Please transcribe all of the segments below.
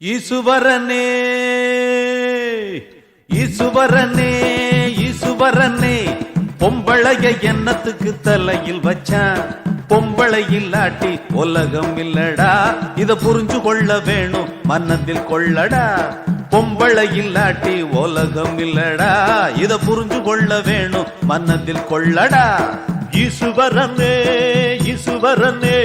ஈசுவரனே ஈசுவரனே ஈசுவரனே பொம்பளைய எண்ணத்துக்கு தலையில் வச்சான் பொம்பளை இல்லாட்டி உலகம் இல்லடா. இத புரிஞ்சு கொள்ள வேணும் மன்னத்தில் கொள்ளடா. பொம்பளை இல்லாட்டி உலகம் இல்லடா இத புரிஞ்சு கொள்ள வேணும் மன்னத்தில் கொள்ளடா. ஈசுவரனே ஈசுவரனே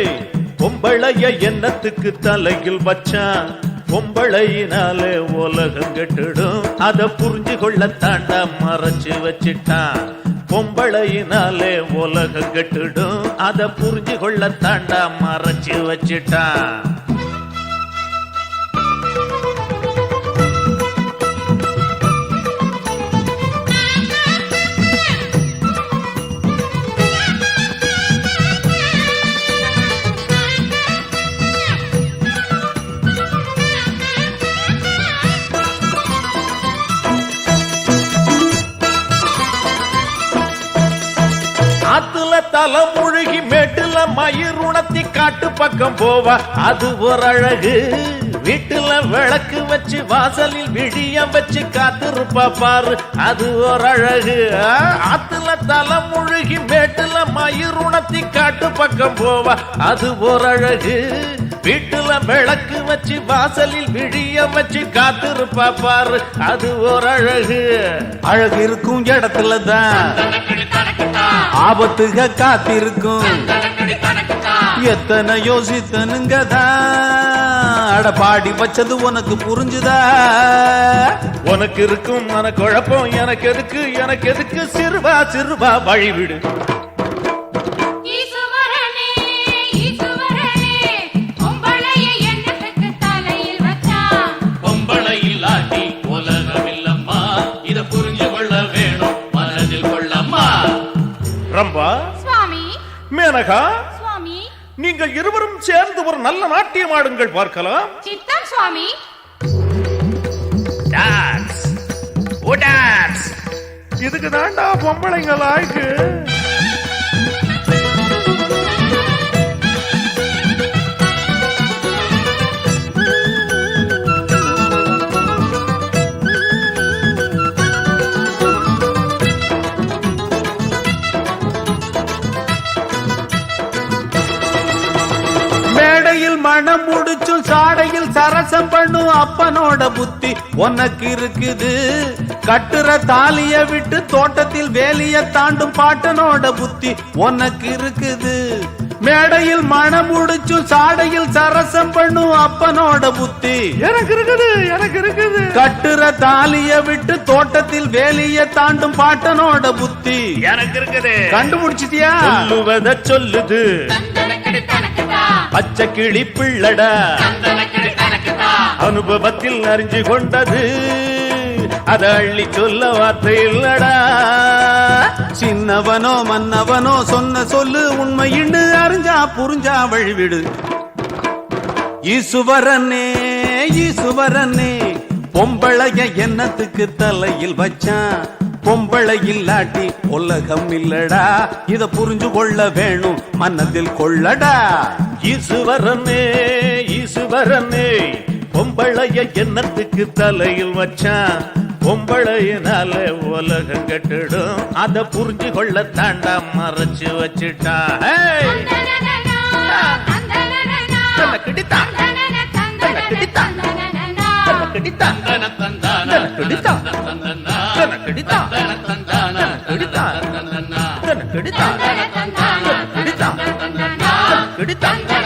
பொம்பளைய எண்ணத்துக்கு தலையில் வச்சான் பொம்பளையினாலே உலகம் கெட்டுடும். அத புரிஞ்சு கொள்ள தாண்டா மறைச்சு வச்சிட்டான் பொம்பளையினாலே உலகம் கெட்டுடும். அத புரிஞ்சு கொள்ள தாண்டா மறைச்சு வச்சிட்டான் ஆத்துல தலை முழுகி மேட்டுல மயிர் உணர்த்தி காட்டு பக்கம் போவா. அது ஒரு அழகு வீட்டுல விளக்கு வச்சு வாசலில் விடிய வச்சு காத்திருப்பா பாரு. அது ஒரு அழகு ஆத்துல தலை முழுகி மேட்டுல மயிர் உணர்த்தி காட்டு பக்கம் போவா. அது ஒரு அழகு வீட்டுல விளக்கு வச்சு வாசலில் விடிய வச்சு காத்திருப்பா பாரு. அது ஒரு அழகு அழகு இருக்கும் இடத்துல தான் ஆபத்துக காத்திருக்கும். எத்தனை யோசித்தனுங்கதா அட பாடி வச்சது உனக்கு புரிஞ்சுதா? உனக்கு இருக்கும் மன குழப்பம் எனக்கு எதுக்கு எனக்கு எதுக்கு? சிறுவா சிறுவா வழிவிடு. ரம்பா சுவாமி. மேனகா சுவாமி. நீங்கள் இருவரும் சேர்ந்து ஒரு நல்ல நாட்டியம் ஆடுங்கள் பார்க்கலாம். சித்தம் சுவாமி. டான்ஸ். ஓ டான்ஸ். இதுக்கு தாண்டா பொம்பளைங்க லாய்க்கு மனம் முடிச்சும் சாடையில் சரசம் பண்ணும் அப்பனோட புத்தி உனக்கு இருக்குது. கட்டுற தாலிய விட்டு தோட்டத்தில் வேலிய தாண்டும் பாட்டனோட புத்தி உனக்கு இருக்குது. மேடையில் மனம் முடிச்சும் சாடையில் சரசம் பண்ணும் அப்பனோட புத்தி எனக்கு இருக்குது எனக்கு இருக்குது. கட்டுற தாலிய விட்டு தோட்டத்தில் வேலிய தாண்டும் பாட்டனோட புத்தி எனக்கு இருக்குது. கண்டுபிடிச்சிட்டியா? சொல்லுவத சொல்லுது. பச்சை கிளி பிள்ளடா. அனுபவத்தில் அறிஞ்சு கொண்டது. அத அள்ளி சொல்ல வார்த்தை இல்லடா. சின்னவனோ மன்னவனோ சொன்ன சொல்லு உண்மையின்னு அறிஞ்சா புரிஞ்சா வழிவிடு. ஈசுவரனே ஈசுவரனே பொம்பளைய எண்ணத்துக்கு தலையில் வச்சான்? பொம்பளை இல்லாட்டி உலகம் இல்லடா. இத புரிஞ்சு கொள்ள வேணும் மனதில் கொள்ளடா. ஈசுவரனே ஈசுவரனே பொம்பளைய எண்ணத்துக்கு தலையில் வச்சான்? பொம்பளையினால உலகம் கட்டிடும். அத புரிஞ்சு கொள்ள தாண்டா மறைச்சு வச்சுட்டான் கிடித்தான். கிடித்தான். கிடித்தான். கிடித்தான். தன கெடுத்தா தன கெடுத்தா தன கெடுத்தா தன கெடுத்தா தன கெடுத்தா